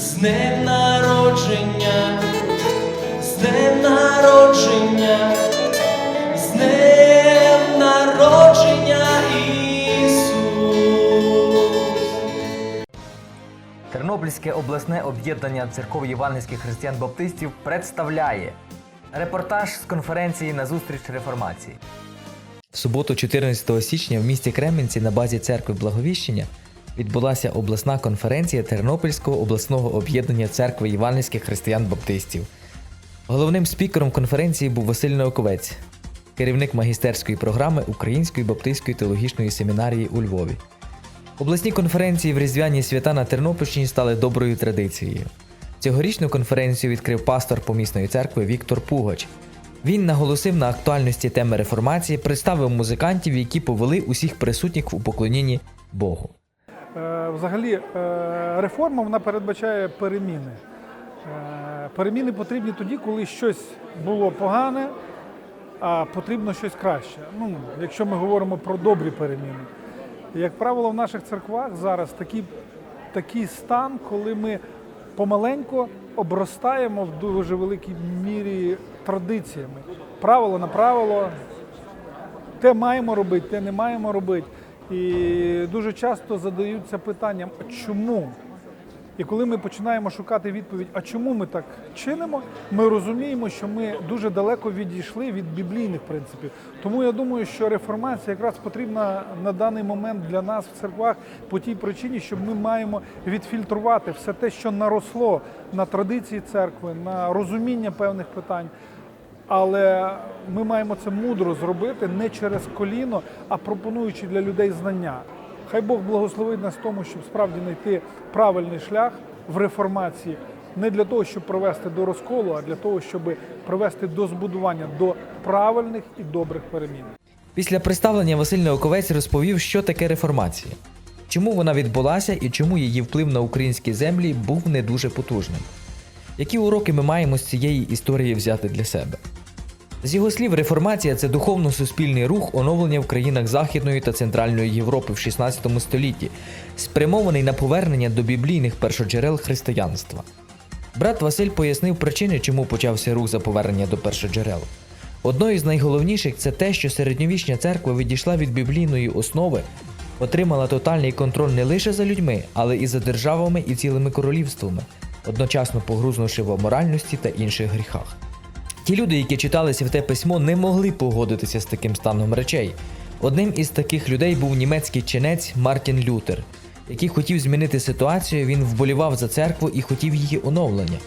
з днем народження, з днем народження, з днем народження Ісус. Тернопільське обласне об'єднання церков євангельських християн-баптистів представляє репортаж з конференції на зустріч реформації. В суботу, 14 січня, в місті Кременці на базі церкви Благовіщення відбулася обласна конференція Тернопільського обласного об'єднання церкви євангельських християн-баптистів. Головним спікером конференції був Василь Науковець, керівник магістерської програми Української баптистської теологічної семінарії у Львові. Обласні конференції в різдвяні свята на Тернопільщині стали доброю традицією. Цьогорічну конференцію відкрив пастор помісної церкви Віктор Пугач. Він наголосив на актуальності теми реформації, представив музикантів, які повели усіх присутніх у поклонінні Богу. Е, Взагалі, е, реформа вона передбачає переміни. Е, Переміни потрібні тоді, коли щось було погане, а потрібно щось краще. Ну, якщо ми говоримо про добрі переміни. Як правило, в наших церквах зараз такий, такий стан, коли ми помаленько обростаємо в дуже великій мірі традиціями. Правило на правило, те маємо робити, те не маємо робити. І дуже часто задаються питанням, а чому? І коли ми починаємо шукати відповідь, а чому ми так чинимо, ми розуміємо, що ми дуже далеко відійшли від біблійних принципів. Тому я думаю, що реформація якраз потрібна на даний момент для нас в церквах по тій причині, що ми маємо відфільтрувати все те, що наросло на традиції церкви, на розуміння певних питань. Але ми маємо це мудро зробити не через коліно, а пропонуючи для людей знання. Хай Бог благословить нас тому, щоб справді знайти правильний шлях в реформації, не для того, щоб привести до розколу, а для того, щоб привести до збудування до правильних і добрих перемін. Після представлення Василь Науковець розповів, що таке реформація, чому вона відбулася і чому її вплив на українські землі був не дуже потужним. Які уроки ми маємо з цієї історії взяти для себе? З його слів, реформація це духовно-суспільний рух оновлення в країнах Західної та Центральної Європи в 16 столітті, спрямований на повернення до біблійних першоджерел християнства. Брат Василь пояснив причини, чому почався рух за повернення до першоджерел. Одною з найголовніших це те, що середньовічня церква відійшла від біблійної основи, отримала тотальний контроль не лише за людьми, але і за державами і цілими королівствами, одночасно погрузнувши в аморальності та інших гріхах. Ті люди, які читали святе письмо, не могли погодитися з таким станом речей. Одним із таких людей був німецький чинець Мартін Лютер, який хотів змінити ситуацію, він вболівав за церкву і хотів її оновлення,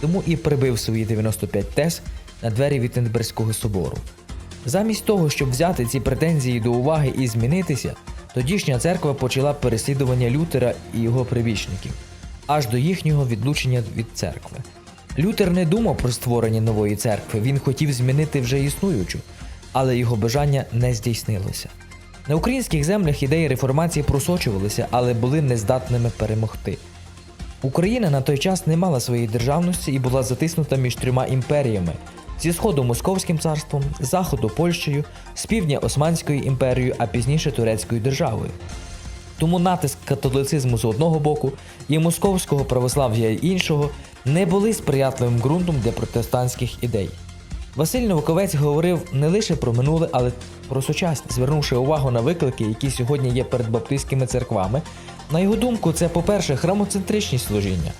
тому і прибив свої 95 тез на двері Віттенберзького собору. Замість того, щоб взяти ці претензії до уваги і змінитися, тодішня церква почала переслідування Лютера і його прибічників, аж до їхнього відлучення від церкви. Лютер не думав про створення нової церкви, він хотів змінити вже існуючу, але його бажання не здійснилося. На українських землях ідеї реформації просочувалися, але були нездатними перемогти. Україна на той час не мала своєї державності і була затиснута між трьома імперіями: зі сходу Московським царством, з заходу Польщею, з півдня Османською імперією, а пізніше Турецькою державою. Тому натиск католицизму з одного боку і московського православ'я іншого не були сприятливим ґрунтом для протестантських ідей. Василь Науковець говорив не лише про минуле, але про сучасність, звернувши увагу на виклики, які сьогодні є перед баптистськими церквами. На його думку, це, по-перше, храмоцентричні служіння,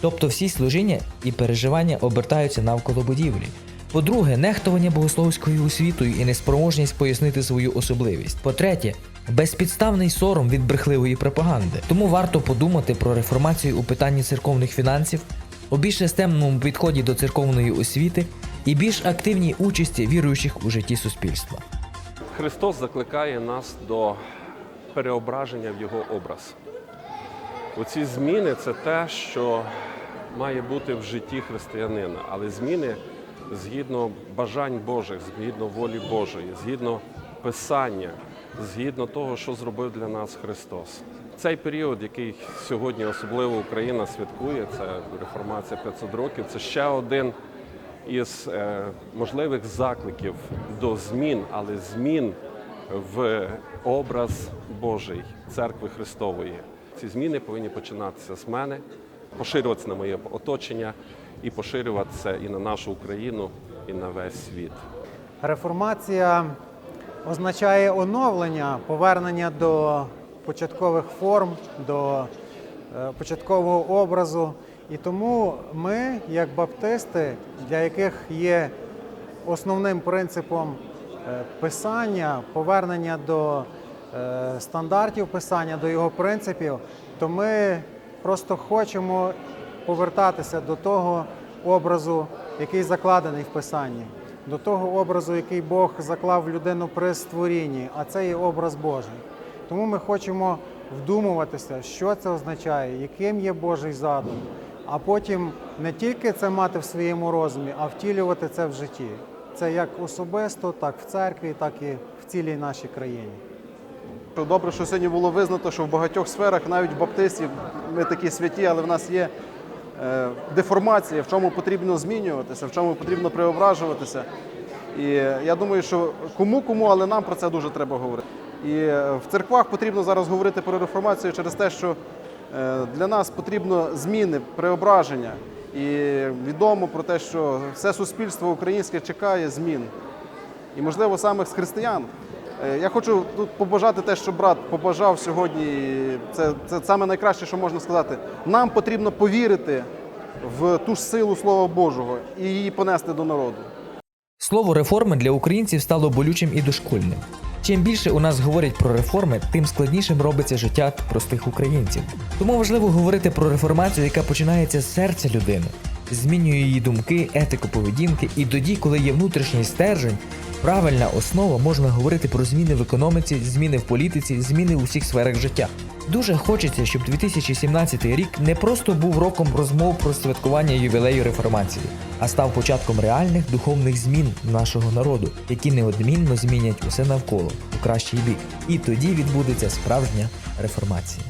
тобто всі служіння і переживання обертаються навколо будівлі. По-друге, нехтування богословською освітою і неспроможність пояснити свою особливість. По-третє, безпідставний сором від брехливої пропаганди. Тому варто подумати про реформацію у питанні церковних фінансів, у більш системному підході до церковної освіти і більш активній участі віруючих у житті суспільства. Христос закликає нас до переображення в Його образ. Оці зміни це те, що має бути в житті християнина, але зміни згідно бажань Божих, згідно волі Божої, згідно Писання, згідно того, що зробив для нас Христос. Цей період, який сьогодні особливо Україна святкує, це реформація 500 років, це ще один із е, можливих закликів до змін, але змін в образ Божий церкви Христової. Ці зміни повинні починатися з мене, поширюватися на моє оточення і поширюватися і на нашу Україну, і на весь світ. Реформація означає оновлення, повернення до початкових форм, до е, початкового образу. І тому ми, як баптисти, для яких є основним принципом е, писання, повернення до е, стандартів писання, до його принципів, то ми просто хочемо повертатися до того образу, який закладений в писанні, до того образу, який Бог заклав в людину при створінні, а це є образ Божий. Тому ми хочемо вдумуватися, що це означає, яким є Божий задум, а потім не тільки це мати в своєму розумі, а втілювати це в житті. Це як особисто, так в церкві, так і в цілій нашій країні. Добре, що сьогодні було визнато, що в багатьох сферах, навіть в баптистів, ми такі святі, але в нас є е, деформація, в чому потрібно змінюватися, в чому потрібно преображуватися. І я думаю, що кому-кому, але нам про це дуже треба говорити. І е, в церквах потрібно зараз говорити про реформацію через те, що е, для нас потрібно зміни, преображення. І відомо про те, що все суспільство українське чекає змін. І, можливо, саме з християн. Е, Я хочу тут побажати те, що брат побажав сьогодні. Це, це саме найкраще, що можна сказати. Нам потрібно повірити в ту ж силу Слова Божого і її понести до народу. Слово реформи для українців стало болючим і дошкульним. Чим більше у нас говорять про реформи, тим складнішим робиться життя простих українців. Тому важливо говорити про реформацію, яка починається з серця людини, змінює її думки, етику поведінки, і тоді, коли є внутрішній стержень, правильна основа, можна говорити про зміни в економіці, зміни в політиці, зміни у всіх сферах життя. Дуже хочеться, щоб 2017 рік не просто був роком розмов про святкування ювілею реформації, а став початком реальних духовних змін нашого народу, які неодмінно змінять усе навколо у кращий бік. І тоді відбудеться справжня реформація.